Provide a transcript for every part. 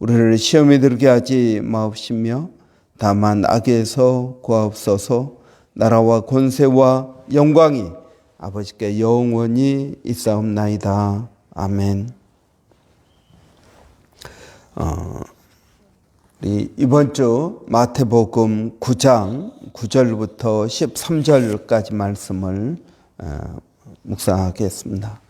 우리를 시험에 들게 하지 마옵시며 다만 악에서 구하옵소서 나라와 권세와 영광이 아버지께 영원히 있사옵나이다. 아멘. 어, 이번 주 마태복음 9장 9절부터 13절까지 말씀을 어, 묵상하겠습니다.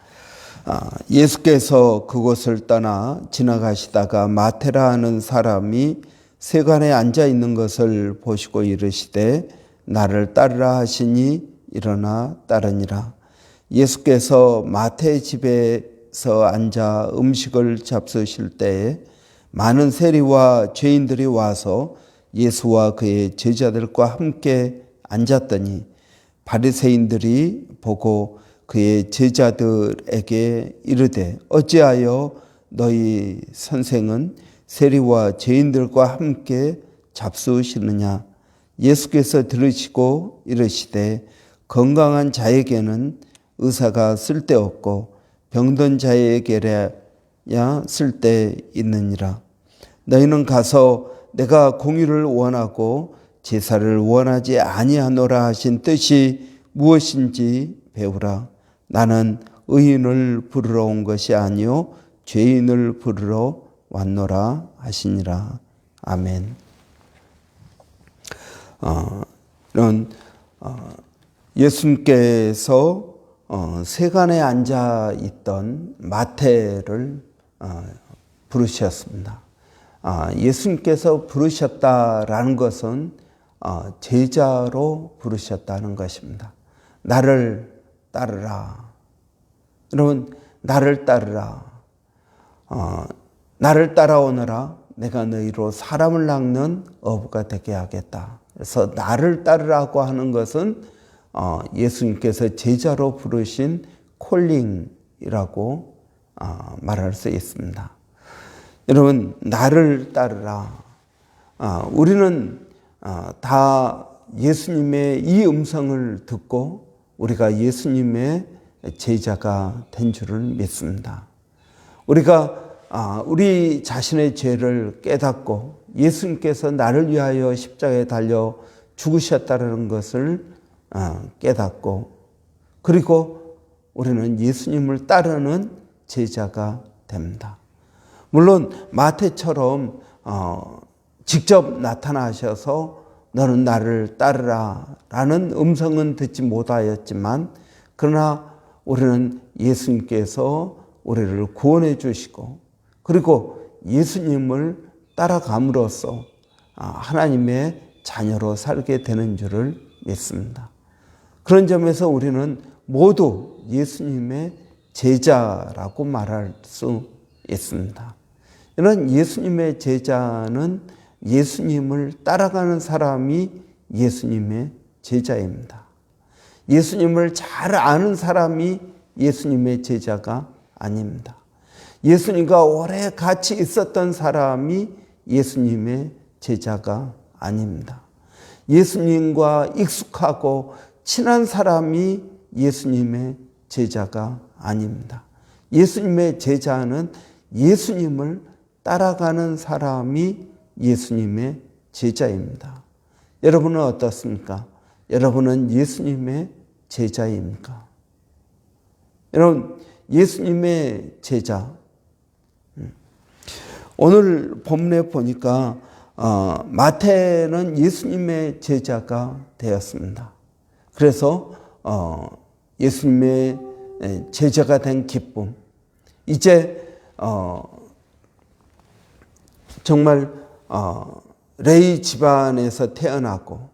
아, 예수께서 그곳을 떠나 지나가시다가 마테라 하는 사람이 세관에 앉아 있는 것을 보시고 이르시되 나를 따르라 하시니 일어나 따르니라. 예수께서 마태 집에서 앉아 음식을 잡수실 때에 많은 세리와 죄인들이 와서 예수와 그의 제자들과 함께 앉았더니 바리새인들이 보고 그의 제자들에게 이르되 어찌하여 너희 선생은 세리와 죄인들과 함께 잡수시느냐? 예수께서 들으시고 이르시되 건강한 자에게는 의사가 쓸데없고 병든 자에게야 쓸데 있느니라. 너희는 가서 내가 공의를 원하고 제사를 원하지 아니하노라 하신 뜻이 무엇인지 배우라 나는 의인을 부르러 온 것이 아니요 죄인을 부르러 왔노라 하시니라. 아멘. 어, 이런 어, 예수님께서 어, 세간에 앉아 있던 마태를 어, 부르셨습니다. 아, 예수님께서 부르셨다라는 것은 어, 제자로 부르셨다는 것입니다. 나를 따르라. 여러분, 나를 따르라. 어, 나를 따라오너라. 내가 너희로 사람을 낚는 어부가 되게 하겠다. 그래서 나를 따르라고 하는 것은 어, 예수님께서 제자로 부르신 콜링이라고 어, 말할 수 있습니다. 여러분, 나를 따르라. 어, 우리는 어, 다 예수님의 이 음성을 듣고 우리가 예수님의 제자가 된 줄을 믿습니다. 우리가 아, 우리 자신의 죄를 깨닫고 예수님께서 나를 위하여 십자가에 달려 죽으셨다는 것을 아, 깨닫고 그리고 우리는 예수님을 따르는 제자가 됩니다. 물론 마태처럼 어, 직접 나타나셔서 너는 나를 따르라 라는 음성은 듣지 못하였지만 그러나 우리는 예수님께서 우리를 구원해 주시고 그리고 예수님을 따라감으로써 하나님의 자녀로 살게 되는 줄을 믿습니다. 그런 점에서 우리는 모두 예수님의 제자라고 말할 수 있습니다. 이런 예수님의 제자는 예수님을 따라가는 사람이 예수님의 제자입니다. 예수님을 잘 아는 사람이 예수님의 제자가 아닙니다. 예수님과 오래 같이 있었던 사람이 예수님의 제자가 아닙니다. 예수님과 익숙하고 친한 사람이 예수님의 제자가 아닙니다. 예수님의 제자는 예수님을 따라가는 사람이 예수님의 제자입니다. 여러분은 어떻습니까? 여러분은 예수님의 제자입니까? 여러분, 예수님의 제자. 음. 오늘 본문에 보니까 어, 마태는 예수님의 제자가 되었습니다. 그래서 어, 예수님의 제자가 된 기쁨. 이제 어, 정말 어, 레이 집안에서 태어나고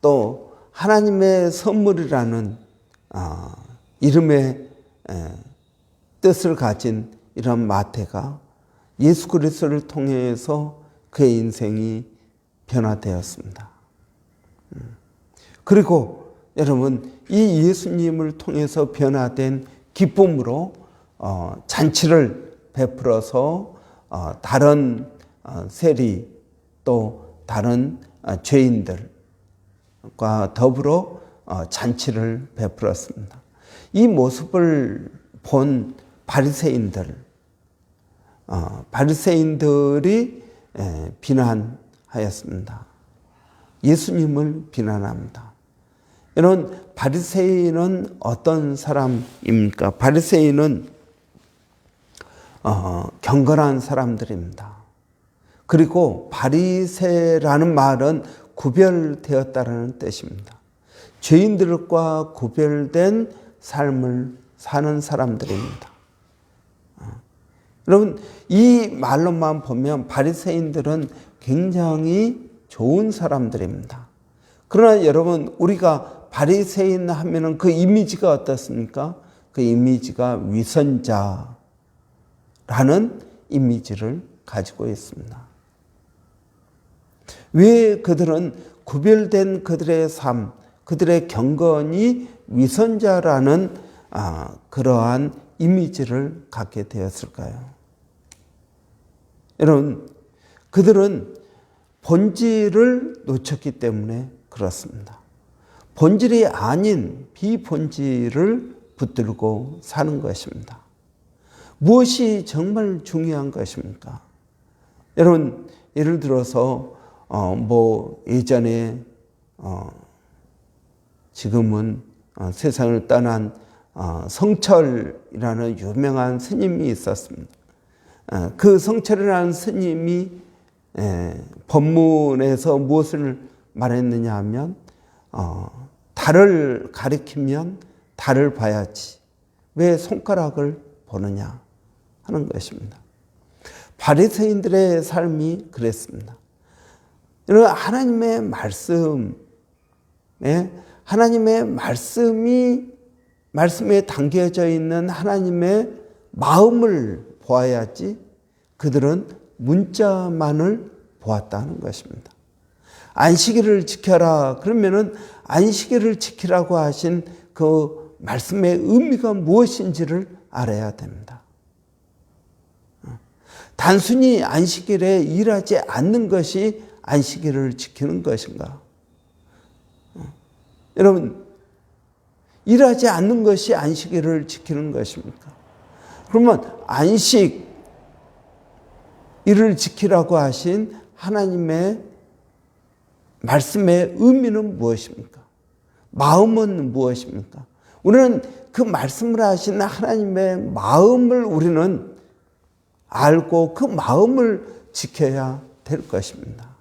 또 하나님의 선물이라는 어, 이름의 에, 뜻을 가진 이런 마태가 예수 그리스도를 통해서 그의 인생이 변화되었습니다. 음. 그리고 여러분 이 예수님을 통해서 변화된 기쁨으로 어, 잔치를 베풀어서 어, 다른 어, 세리 또 다른 어, 죄인들과 더불어 어, 잔치를 베풀었습니다. 이 모습을 본 바리새인들, 어, 바리새인들이 에, 비난하였습니다. 예수님을 비난합니다. 이런 바리새인은 어떤 사람입니까? 바리새인은 어, 경건한 사람들입니다. 그리고 바리새라는 말은 구별되었다라는 뜻입니다. 죄인들과 구별된 삶을 사는 사람들입니다. 어. 여러분 이 말로만 보면 바리새인들은 굉장히 좋은 사람들입니다. 그러나 여러분 우리가 바리새인 하면은 그 이미지가 어떻습니까? 그 이미지가 위선자라는 이미지를 가지고 있습니다. 왜 그들은 구별된 그들의 삶, 그들의 경건이 위선자라는 아, 그러한 이미지를 갖게 되었을까요? 여러분, 그들은 본질을 놓쳤기 때문에 그렇습니다. 본질이 아닌 비본질을 붙들고 사는 것입니다. 무엇이 정말 중요한 것입니까? 여러분, 예를 들어서, 어, 뭐, 예전에, 어, 지금은 어, 세상을 떠난 어, 성철이라는 유명한 스님이 있었습니다. 어, 그 성철이라는 스님이 에, 법문에서 무엇을 말했느냐 하면 어, 달을 가리키면 달을 봐야지 왜 손가락을 보느냐 하는 것입니다. 바리새인들의 삶이 그랬습니다. 여러분 하나님의 말씀에 하나님의 말씀이 말씀에 담겨져 있는 하나님의 마음을 보아야지 그들은 문자만을 보았다는 것입니다. 안식일을 지켜라. 그러면은 안식일을 지키라고 하신 그 말씀의 의미가 무엇인지를 알아야 됩니다. 단순히 안식일에 일하지 않는 것이 안식일을 지키는 것인가? 여러분, 일하지 않는 것이 안식일을 지키는 것입니까? 그러면 안식, 일을 지키라고 하신 하나님의 말씀의 의미는 무엇입니까? 마음은 무엇입니까? 우리는 그 말씀을 하신 하나님의 마음을 우리는 알고 그 마음을 지켜야 될 것입니다.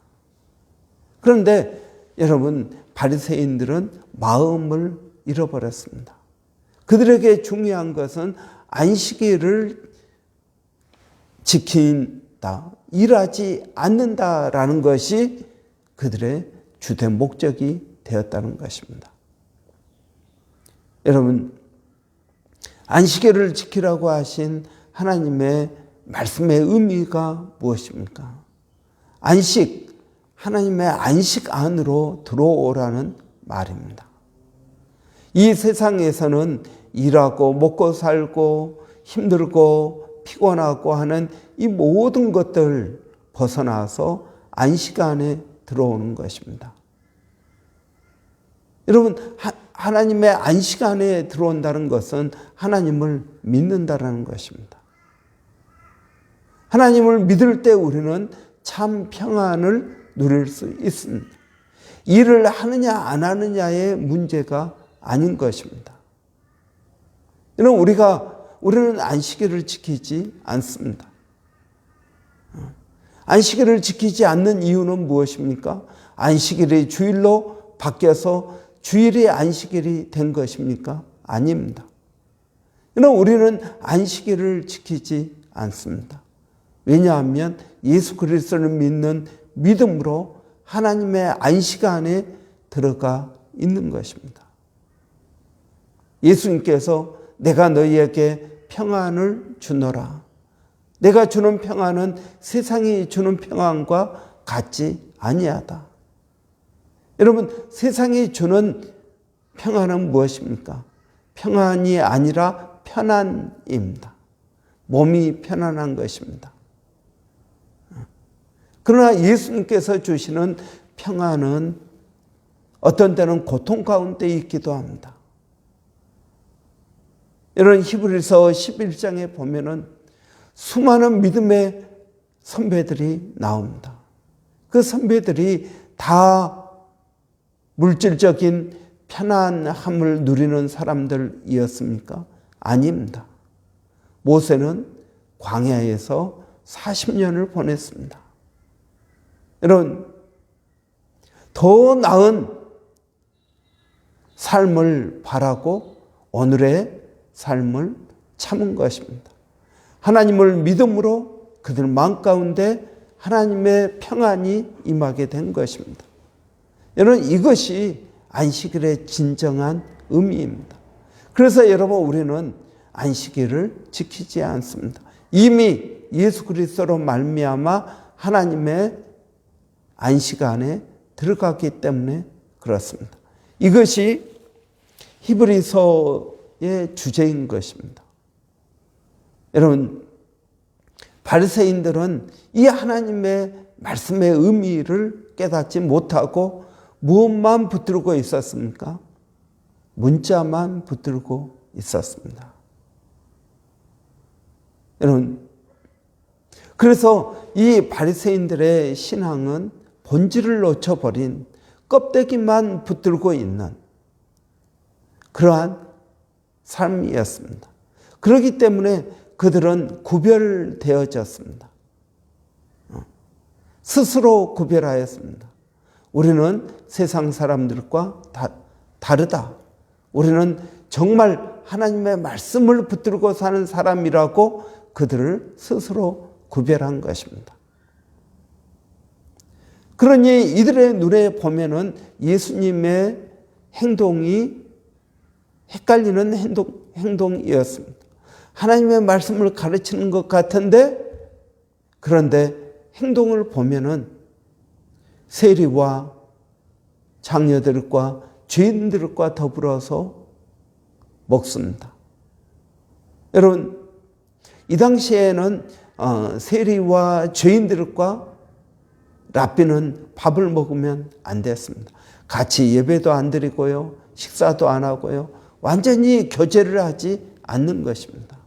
그런데 여러분 바리새인들은 마음을 잃어버렸습니다. 그들에게 중요한 것은 안식일을 지킨다, 일하지 않는다라는 것이 그들의 주된 목적이 되었다는 것입니다. 여러분, 안식일을 지키라고 하신 하나님의 말씀의 의미가 무엇입니까? 안식, 하나님의 안식 안으로 들어오라는 말입니다. 이 세상에서는 일하고 먹고 살고 힘들고 피곤하고 하는 이 모든 것들 벗어나서 안식 안에 들어오는 것입니다. 여러분, 하나님의 안식 안에 들어온다는 것은 하나님을 믿는다라는 것입니다. 하나님을 믿을 때 우리는 참 평안을 누릴 수 있습니다. 일을 하느냐 안 하느냐의 문제가 아닌 것입니다. 이는 우리가 우리는 안식일을 지키지 않습니다. 안식일을 지키지 않는 이유는 무엇입니까? 안식일이 주일로 바뀌어서 주일이 안식일이 된 것입니까? 아닙니다. 그러나 우리는 안식일을 지키지 않습니다. 왜냐하면 예수 그리스도를 믿는 믿음으로 하나님의 안식 안에 들어가 있는 것입니다. 예수님께서 내가 너희에게 평안을 주노라. 내가 주는 평안은 세상이 주는 평안과 같지 아니하다. 여러분 세상이 주는 평안은 무엇입니까? 평안이 아니라 편안입니다. 몸이 편안한 것입니다. 그러나 예수님께서 주시는 평안은 어떤 때는 고통 가운데 있기도 합니다. 이런 히브리서 11장에 보면은 수많은 믿음의 선배들이 나옵니다. 그 선배들이 다 물질적인 편안함을 누리는 사람들이었습니까? 아닙니다. 모세는 광야에서 40년을 보냈습니다. 여러분, 더 나은 삶을 바라고 오늘의 삶을 참은 것입니다. 하나님을 믿음으로 그들 마음 가운데 하나님의 평안이 임하게 된 것입니다. 여러분, 이것이 안식일의 진정한 의미입니다. 그래서 여러분, 우리는 안식일을 지키지 않습니다. 이미 예수 그리스도로 말미암아 하나님의 안식 안에 들어갔기 때문에 그렇습니다. 이것이 히브리서의 주제인 것입니다. 여러분 바리새인들은 이 하나님의 말씀의 의미를 깨닫지 못하고 무엇만 붙들고 있었습니까? 문자만 붙들고 있었습니다. 여러분 그래서 이 바리새인들의 신앙은 본질을 놓쳐버린 껍데기만 붙들고 있는 그러한 삶이었습니다. 그렇기 때문에 그들은 구별되어졌습니다. 어. 스스로 구별하였습니다. 우리는 세상 사람들과 다, 다르다. 우리는 정말 하나님의 말씀을 붙들고 사는 사람이라고 그들을 스스로 구별한 것입니다. 그러니 이들의 눈에 보면은 예수님의 행동이 헷갈리는 행동, 행동이었습니다. 하나님의 말씀을 가르치는 것 같은데 그런데 행동을 보면은 세리와 장녀들과 죄인들과 더불어서 먹습니다. 여러분, 이 당시에는 어, 세리와 죄인들과 랍비는 밥을 먹으면 안 됐습니다. 같이 예배도 안 드리고요. 식사도 안 하고요. 완전히 교제를 하지 않는 것입니다.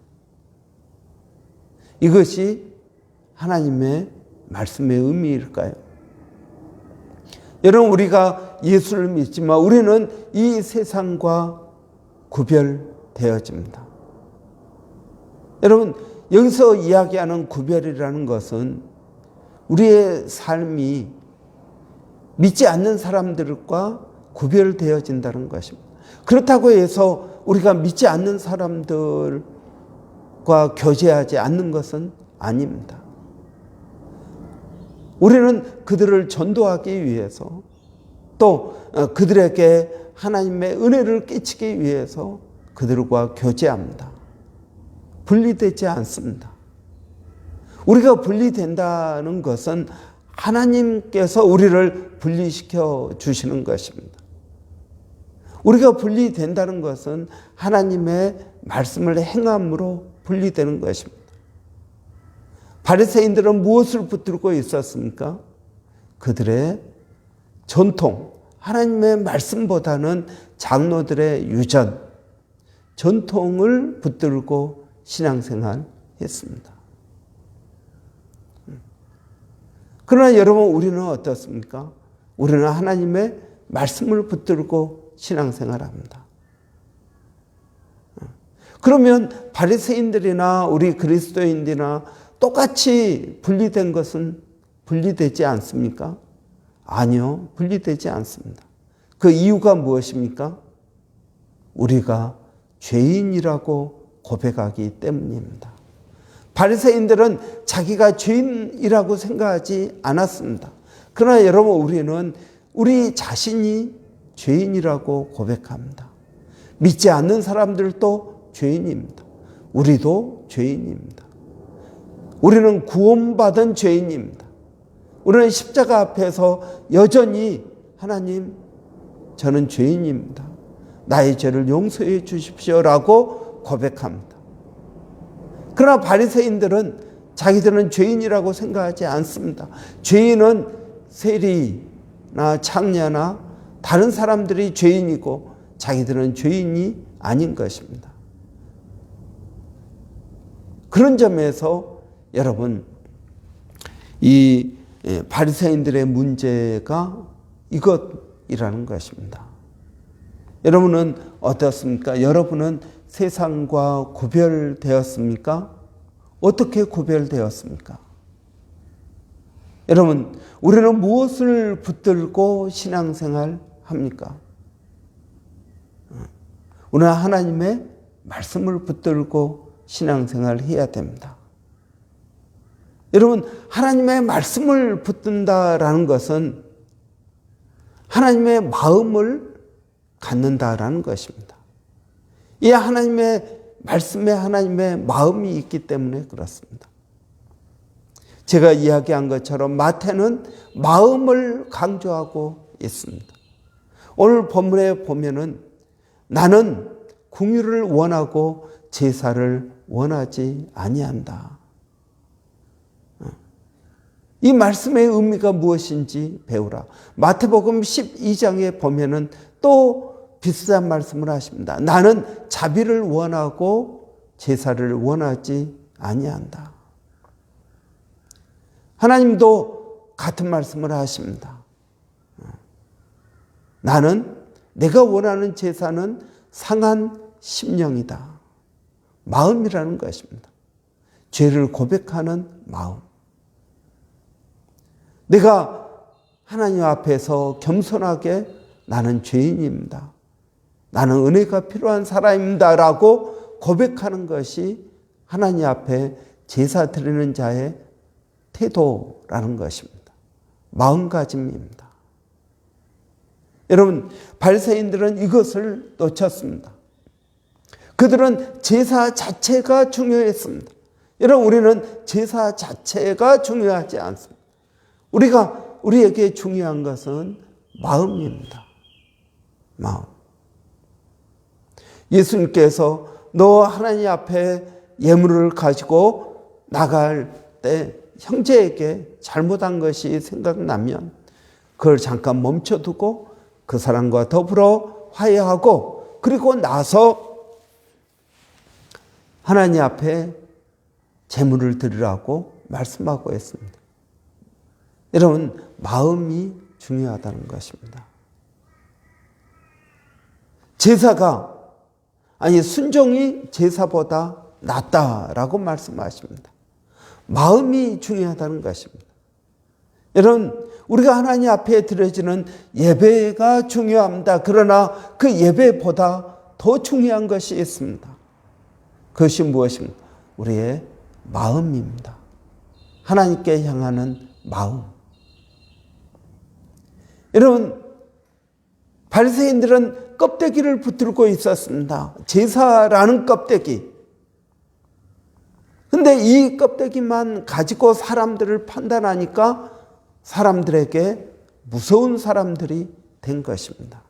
이것이 하나님의 말씀의 의미일까요? 여러분, 우리가 예수를 믿지만 우리는 이 세상과 구별되어집니다. 여러분, 여기서 이야기하는 구별이라는 것은 우리의 삶이 믿지 않는 사람들과 구별되어진다는 것입니다. 그렇다고 해서 우리가 믿지 않는 사람들과 교제하지 않는 것은 아닙니다. 우리는 그들을 전도하기 위해서 또 어, 그들에게 하나님의 은혜를 끼치기 위해서 그들과 교제합니다. 분리되지 않습니다. 우리가 분리된다는 것은 하나님께서 우리를 분리시켜 주시는 것입니다. 우리가 분리된다는 것은 하나님의 말씀을 행함으로 분리되는 것입니다. 바리새인들은 무엇을 붙들고 있었습니까? 그들의 전통, 하나님의 말씀보다는 장로들의 유전, 전통을 붙들고 신앙생활 했습니다. 그러나 여러분, 우리는 어떻습니까? 우리는 하나님의 말씀을 붙들고 신앙생활 합니다. 그러면 바리새인들이나 우리 그리스도인들이나 똑같이 분리된 것은 분리되지 않습니까? 아니요, 분리되지 않습니다. 그 이유가 무엇입니까? 우리가 죄인이라고 고백하기 때문입니다. 바리새인들은 자기가 죄인이라고 생각하지 않았습니다. 그러나 여러분 우리는 우리 자신이 죄인이라고 고백합니다. 믿지 않는 사람들도 죄인입니다. 우리도 죄인입니다. 우리는 구원받은 죄인입니다. 우리는 십자가 앞에서 여전히 하나님, 저는 죄인입니다. 나의 죄를 용서해 주십시오라고 고백합니다. 그러나 바리새인들은 자기들은 죄인이라고 생각하지 않습니다. 죄인은 세리나 창녀나 다른 사람들이 죄인이고 자기들은 죄인이 아닌 것입니다. 그런 점에서 여러분 이 예, 바리새인들의 문제가 이것이라는 것입니다. 여러분은 어떻습니까? 여러분은 세상과 구별되었습니까? 어떻게 구별되었습니까? 여러분, 우리는 무엇을 붙들고 신앙생활 합니까? 우리는 하나님의 말씀을 붙들고 신앙생활 해야 됩니다. 여러분, 하나님의 말씀을 붙든다라는 것은 하나님의 마음을 갖는다라는 것입니다. 이 하나님의 말씀에 하나님의 마음이 있기 때문에 그렇습니다. 제가 이야기한 것처럼 마태는 마음을 강조하고 있습니다. 오늘 본문에 보면은 나는 궁유를 원하고 제사를 원하지 아니한다. 이 말씀의 의미가 무엇인지 배우라. 마태복음 12장에 보면은 또 비슷한 말씀을 하십니다. 나는 자비를 원하고 제사를 원하지 아니한다. 하나님도 같은 말씀을 하십니다. 나는 내가 원하는 제사는 상한 심령이다. 마음이라는 것입니다. 죄를 고백하는 마음. 내가 하나님 앞에서 겸손하게 나는 죄인입니다. 나는 은혜가 필요한 사람입니다. 라고 고백하는 것이 하나님 앞에 제사 드리는 자의 태도라는 것입니다. 마음가짐입니다. 여러분, 발세인들은 이것을 놓쳤습니다. 그들은 제사 자체가 중요했습니다. 여러분, 우리는 제사 자체가 중요하지 않습니다. 우리가, 우리에게 중요한 것은 마음입니다. 마음. 예수님께서 너 하나님 앞에 예물을 가지고 나갈 때 형제에게 잘못한 것이 생각나면 그걸 잠깐 멈춰두고 그 사람과 더불어 화해하고 그리고 나서 하나님 앞에 재물을 드리라고 말씀하고 했습니다. 여러분, 마음이 중요하다는 것입니다. 제사가, 아니, 순종이 제사보다 낫다라고 말씀하십니다. 마음이 중요하다는 것입니다. 여러분, 우리가 하나님 앞에 드려지는 예배가 중요합니다. 그러나 그 예배보다 더 중요한 것이 있습니다. 그것이 무엇입니까? 우리의 마음입니다. 하나님께 향하는 마음. 여러분, 바리새인들은 껍데기를 붙들고 있었습니다. 제사라는 껍데기. 근데 이 껍데기만 가지고 사람들을 판단하니까 사람들에게 무서운 사람들이 된 것입니다.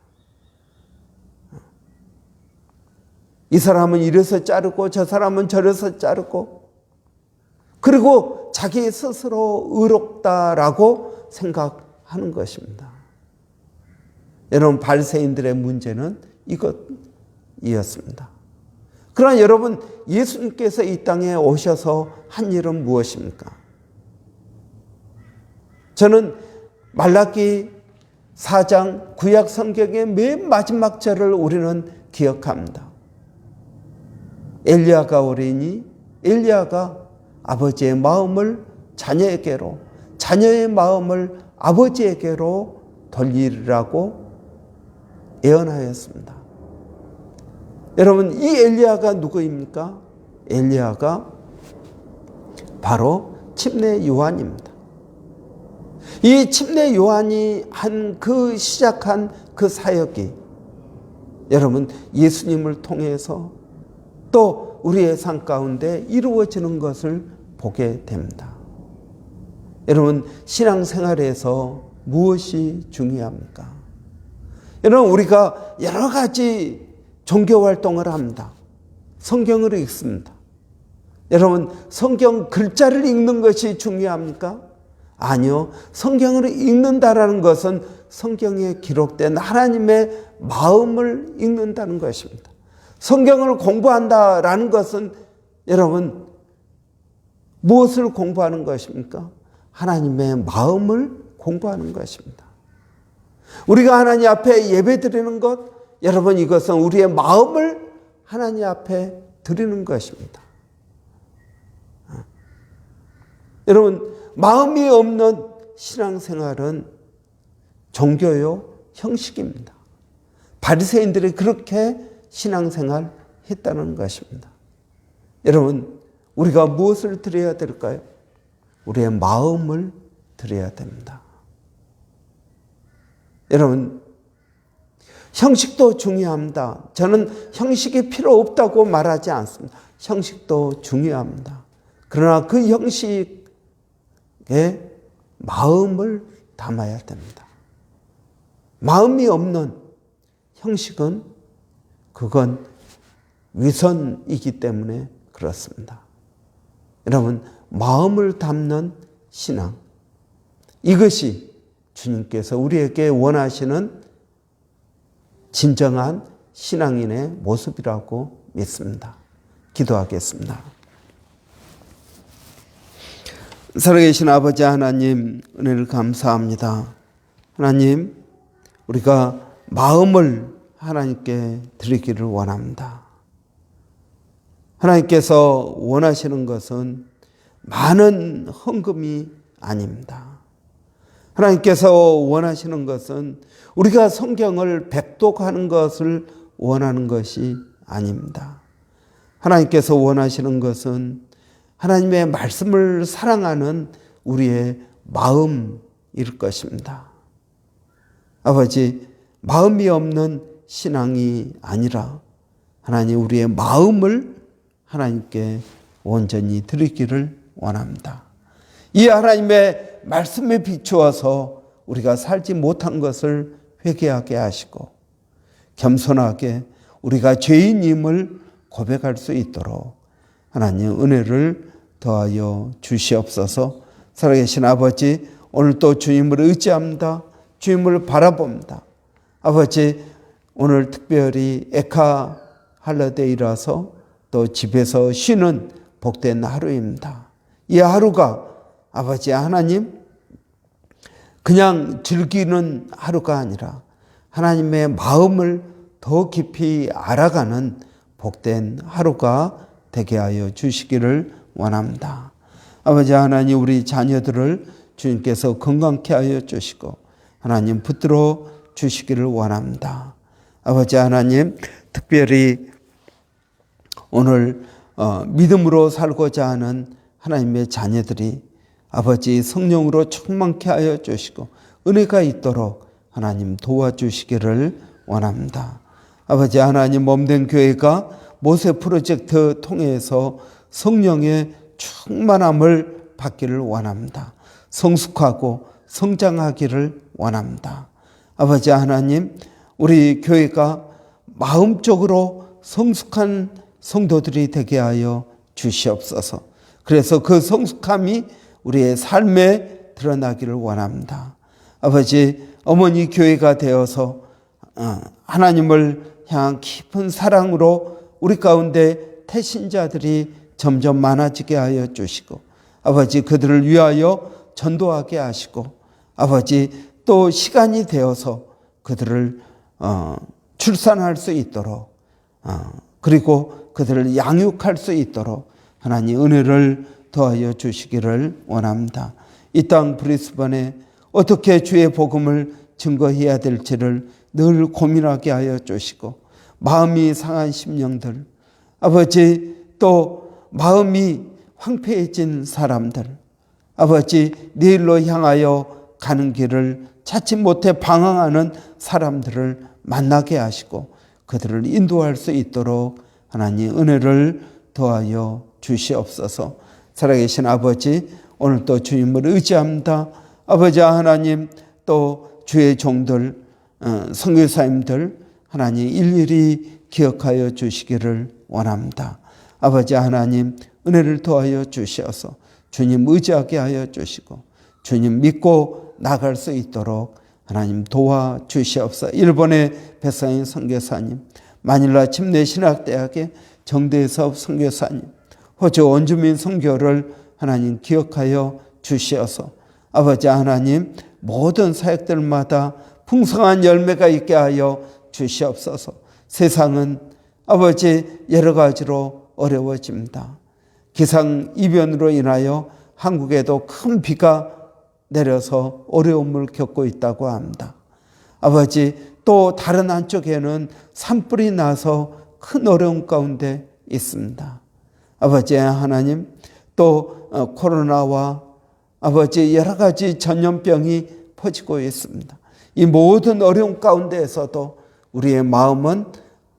이 사람은 이래서 자르고 저 사람은 저래서 자르고 그리고 자기 스스로 의롭다라고 생각하는 것입니다. 여러분 발세인들의 문제는 이것이었습니다. 그러나 여러분 예수님께서 이 땅에 오셔서 한 일은 무엇입니까? 저는 말라기 4장 구약 성경의 맨 마지막 절을 우리는 기억합니다. 엘리야가 오리니 엘리야가 아버지의 마음을 자녀에게로 자녀의 마음을 아버지에게로 돌리라고 예언하였습니다. 여러분 이 엘리야가 누구입니까? 엘리야가 바로 침례 요한입니다. 이 침례 요한이 한 그 시작한 그 사역이 여러분 예수님을 통해서 또 우리의 삶 가운데 이루어지는 것을 보게 됩니다. 여러분 신앙생활에서 무엇이 중요합니까? 여러분 우리가 여러 가지 종교 활동을 합니다. 성경을 읽습니다. 여러분 성경 글자를 읽는 것이 중요합니까? 아니요. 성경을 읽는다라는 것은 성경에 기록된 하나님의 마음을 읽는다는 것입니다. 성경을 공부한다라는 것은 여러분 무엇을 공부하는 것입니까? 하나님의 마음을 공부하는 것입니다. 우리가 하나님 앞에 예배 드리는 것, 여러분 이것은 우리의 마음을 하나님 앞에 드리는 것입니다. 여러분, 마음이 없는 신앙생활은 종교요 형식입니다. 바리새인들이 그렇게 신앙생활 했다는 것입니다. 여러분, 우리가 무엇을 드려야 될까요? 우리의 마음을 드려야 됩니다. 여러분, 형식도 중요합니다. 저는 형식이 필요 없다고 말하지 않습니다. 형식도 중요합니다. 그러나 그 형식에 마음을 담아야 됩니다. 마음이 없는 형식은 그건 위선이기 때문에 그렇습니다. 여러분, 마음을 담는 신앙. 이것이 주님께서 우리에게 원하시는 진정한 신앙인의 모습이라고 믿습니다. 기도하겠습니다. 살아계신 아버지 하나님, 은혜를 감사합니다. 하나님, 우리가 마음을 하나님께 드리기를 원합니다. 하나님께서 원하시는 것은 많은 헌금이 아닙니다. 하나님께서 원하시는 것은 우리가 성경을 백독하는 것을 원하는 것이 아닙니다. 하나님께서 원하시는 것은 하나님의 말씀을 사랑하는 우리의 마음일 것입니다. 아버지, 마음이 없는 신앙이 아니라 하나님 우리의 마음을 하나님께 온전히 드리기를 원합니다. 이 하나님의 말씀에 비추어서 우리가 살지 못한 것을 회개하게 하시고 겸손하게 우리가 죄인임을 고백할 수 있도록 하나님 은혜를 더하여 주시옵소서. 살아계신 아버지 오늘 또 주님을 의지합니다. 주님을 바라봅니다. 아버지 오늘 특별히 에카 할러데이라서 또 집에서 쉬는 복된 하루입니다. 이 하루가 아버지 하나님 그냥 즐기는 하루가 아니라 하나님의 마음을 더 깊이 알아가는 복된 하루가 되게 하여 주시기를 원합니다. 아버지 하나님 우리 자녀들을 주님께서 건강케 하여 주시고 하나님 붙들어 주시기를 원합니다. 아버지 하나님 특별히 오늘 어, 믿음으로 살고자 하는 하나님의 자녀들이 아버지 성령으로 충만케 하여 주시고 은혜가 있도록 하나님 도와주시기를 원합니다. 아버지 하나님 몸된 교회가 모세 프로젝트 통해서 성령의 충만함을 받기를 원합니다. 성숙하고 성장하기를 원합니다. 아버지 하나님, 우리 교회가 마음적으로 성숙한 성도들이 되게 하여 주시옵소서. 그래서 그 성숙함이 우리의 삶에 드러나기를 원합니다. 아버지, 어머니 교회가 되어서 어, 하나님을 향한 깊은 사랑으로 우리 가운데 태신자들이 점점 많아지게 하여 주시고 아버지 그들을 위하여 전도하게 하시고 아버지 또 시간이 되어서 그들을 어, 출산할 수 있도록 어, 그리고 그들을 양육할 수 있도록 하나님 은혜를 더하여 주시기를 원합니다. 이 땅 브리스번에 어떻게 주의 복음을 증거해야 될지를 늘 고민하게 하여 주시고 마음이 상한 심령들 아버지 또 마음이 황폐해진 사람들 아버지 내일로 향하여 가는 길을 찾지 못해 방황하는 사람들을 만나게 하시고 그들을 인도할 수 있도록 하나님 은혜를 더하여 주시옵소서. 살아계신 아버지, 오늘 또 주님을 의지합니다. 아버지 하나님 또 주의 종들 어, 선교사님들 하나님 일일이 기억하여 주시기를 원합니다. 아버지 하나님 은혜를 더하여 주시어서 주님 의지하게 하여 주시고 주님 믿고 나갈 수 있도록 하나님 도와 주시옵소서. 일본의 배상인 선교사님, 마닐라 침례 신학대학의 정대섭 선교사님, 호주 원주민 선교를 하나님 기억하여 주시어서 아버지 하나님 모든 사역들마다 풍성한 열매가 있게 하여 주시옵소서. 세상은 아버지 여러 가지로 어려워집니다. 기상 이변으로 인하여 한국에도 큰 비가 내려서 어려움을 겪고 있다고 합니다. 아버지 또 다른 한쪽에는 산불이 나서 큰 어려움 가운데 있습니다. 아버지 하나님 또 어, 코로나와 아버지 여러 가지 전염병이 퍼지고 있습니다. 이 모든 어려움 가운데에서도 우리의 마음은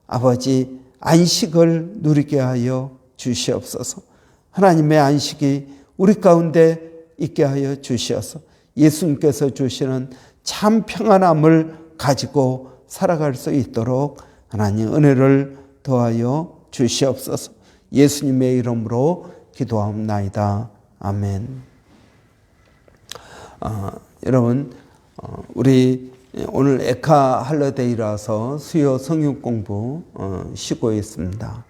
아버지 안식을 누리게 하여 주시옵소서. 하나님의 안식이 우리 가운데 있게 하여 주시어서 예수님께서 주시는 참 평안함을 가지고 살아갈 수 있도록 하나님 은혜를 더하여 주시옵소서. 예수님의 이름으로 기도하옵나이다. 아멘. 어, 여러분, 어, 우리 오늘 에카 할러데이라서 수요 성육 공부 어, 쉬고 있습니다.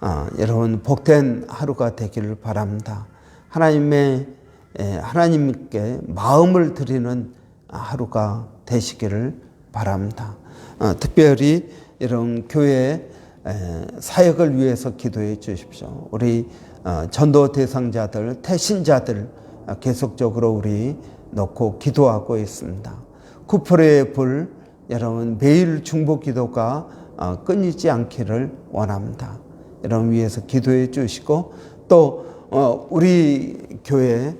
어, 여러분 복된 하루가 되기를 바랍니다. 하나님의 에, 하나님께 마음을 드리는 하루가 되시기를 바랍니다. 어, 특별히 이런 교회 에, 사역을 위해서 기도해 주십시오. 우리 어, 전도 대상자들, 태신자들 어, 계속적으로 우리 놓고 기도하고 있습니다. 구풀의 불 여러분 매일 중보 기도가 어, 끊이지 않기를 원합니다. 여러분 위해서 기도해 주시고 또 어, 우리 교회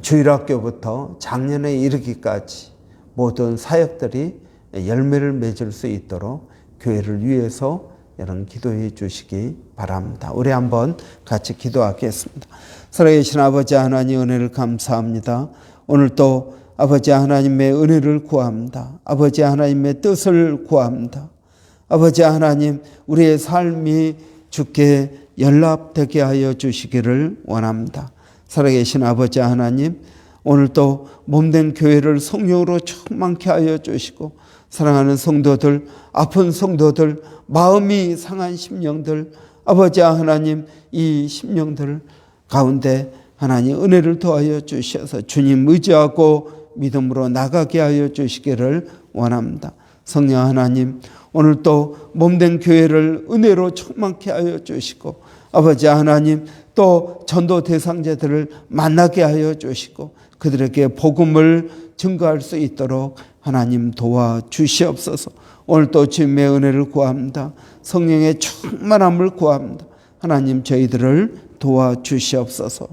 주일학교부터 작년에 이르기까지 모든 사역들이 열매를 맺을 수 있도록 교회를 위해서 여러분 기도해 주시기 바랍니다. 우리 한번 같이 기도하겠습니다. 살아계신 아버지 하나님 은혜를 감사합니다. 오늘 또 아버지 하나님의 은혜를 구합니다. 아버지 하나님의 뜻을 구합니다. 아버지 하나님 우리의 삶이 주께 연락되게 하여 주시기를 원합니다. 살아계신 아버지 하나님 오늘 또 몸된 교회를 성령으로 충만케 하여 주시고 사랑하는 성도들 아픈 성도들 마음이 상한 심령들 아버지 하나님 이 심령들 가운데 하나님 은혜를 더하여 주셔서 주님 의지하고 믿음으로 나가게 하여 주시기를 원합니다. 성령 하나님 오늘 또 몸된 교회를 은혜로 충만케 하여 주시고 아버지 하나님 또 전도 대상자들을 만나게 하여 주시고 그들에게 복음을 증거할 수 있도록 하나님 도와 주시옵소서. 오늘 또 주님의 은혜를 구합니다. 성령의 충만함을 구합니다. 하나님 저희들을 도와 주시옵소서.